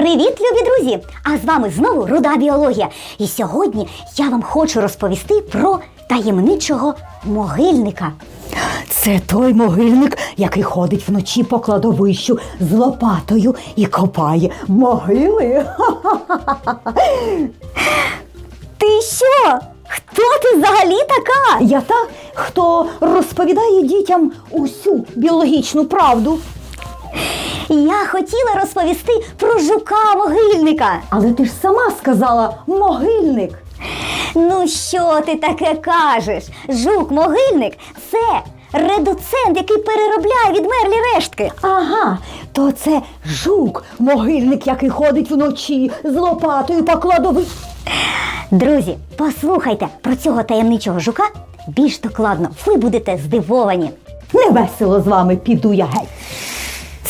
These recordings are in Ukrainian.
Привіт, любі друзі! А з вами знову руда біологія. І сьогодні я вам хочу розповісти про таємничого могильника. Це той могильник, який ходить вночі по кладовищу з лопатою і копає могили. Ти що? Хто ти взагалі така? Я та, хто розповідає дітям усю біологічну правду. Я хотіла розповісти про жука-могильника. Але ти ж сама сказала могильник. Ну що ти таке кажеш? Жук-могильник це редуцент, який переробляє відмерлі рештки. Ага, то це жук, могильник, який ходить вночі з лопатою по кладовищу. Друзі, послухайте про цього таємничого жука більш докладно. Ви будете здивовані. Невесело з вами піду я геть.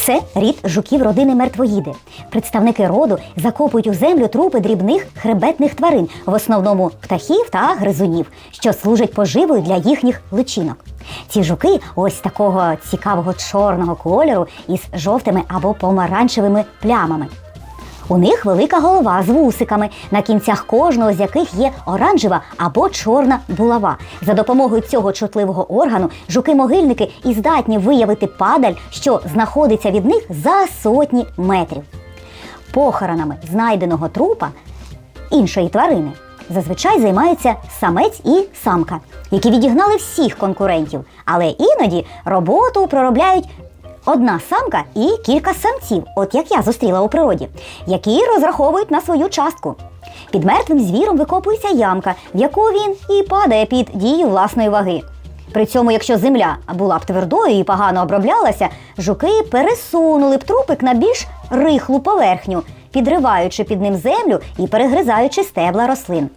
Це рід жуків родини мертвоїди. Представники роду закопують у землю трупи дрібних хребетних тварин, в основному птахів та гризунів, що служать поживою для їхніх личинок. Ці жуки ось такого цікавого чорного кольору із жовтими або помаранчевими плямами. У них велика голова з вусиками, на кінцях кожного з яких є оранжева або чорна булава. За допомогою цього чутливого органу жуки-могильники і здатні виявити падаль, що знаходиться від них за сотні метрів. Похоронами знайденого трупа іншої тварини зазвичай займаються самець і самка, які відігнали всіх конкурентів, але іноді роботу проробляють одна самка і кілька самців, от як я зустріла у природі, які розраховують на свою частку. Під мертвим звіром викопується ямка, в яку він і падає під дією власної ваги. При цьому, якщо земля була б твердою і погано оброблялася, жуки пересунули б трупик на більш рихлу поверхню, підриваючи під ним землю і перегризаючи стебла рослин.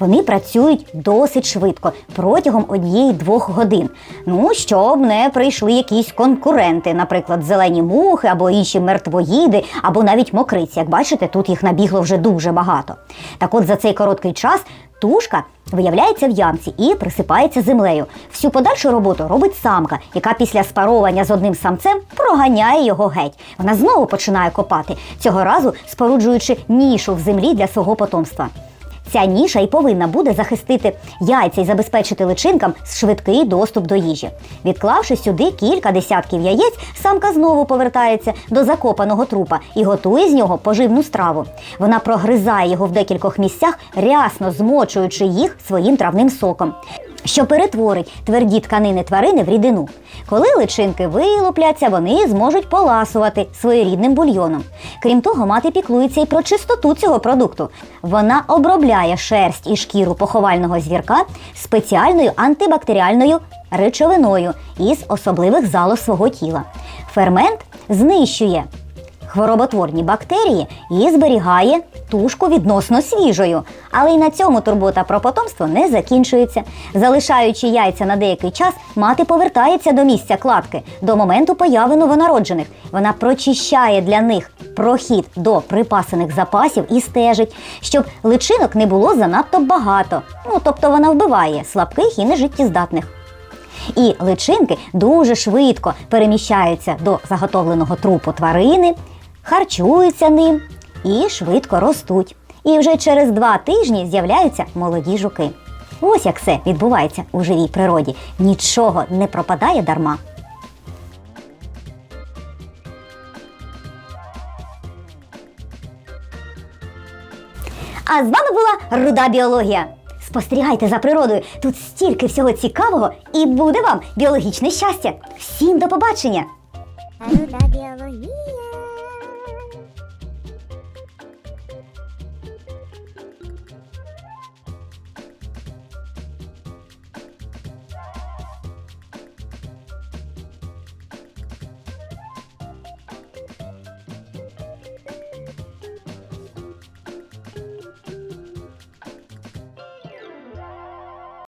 Вони працюють досить швидко протягом однієї-двох годин. Ну, щоб не прийшли якісь конкуренти, наприклад, зелені мухи або інші мертвоїди, або навіть мокриці. Як бачите, тут їх набігло вже дуже багато. Так от за цей короткий час тушка виявляється в ямці і присипається землею. Всю подальшу роботу робить самка, яка після спаровання з одним самцем проганяє його геть. Вона знову починає копати, цього разу споруджуючи нішу в землі для свого потомства. Ця ніша і повинна буде захистити яйця і забезпечити личинкам швидкий доступ до їжі. Відклавши сюди кілька десятків яєць, самка знову повертається до закопаного трупа і готує з нього поживну страву. Вона прогризає його в декількох місцях, рясно змочуючи їх своїм травним соком. Що перетворить тверді тканини тварини в рідину. Коли личинки вилупляться, вони зможуть поласувати своєрідним бульйоном. Крім того, мати піклується і про чистоту цього продукту. Вона обробляє шерсть і шкіру поховального звірка спеціальною антибактеріальною речовиною із особливих залоз свого тіла. Фермент знищує хвороботворні бактерії і зберігає тушку відносно свіжою. Але й на цьому турбота про потомство не закінчується. Залишаючи яйця на деякий час, мати повертається до місця кладки до моменту появи новонароджених. Вона прочищає для них прохід до припасених запасів і стежить, щоб личинок не було занадто багато. Ну тобто вона вбиває слабких і нежиттєздатних. І личинки дуже швидко переміщаються до заготовленого трупу тварини, харчуються ним і швидко ростуть. І вже через два тижні з'являються молоді жуки. Ось як все відбувається у живій природі. Нічого не пропадає дарма. А з вами була Руда Біологія. Спостерігайте за природою. Тут стільки всього цікавого і буде вам біологічне щастя. Всім до побачення! Руда біологія.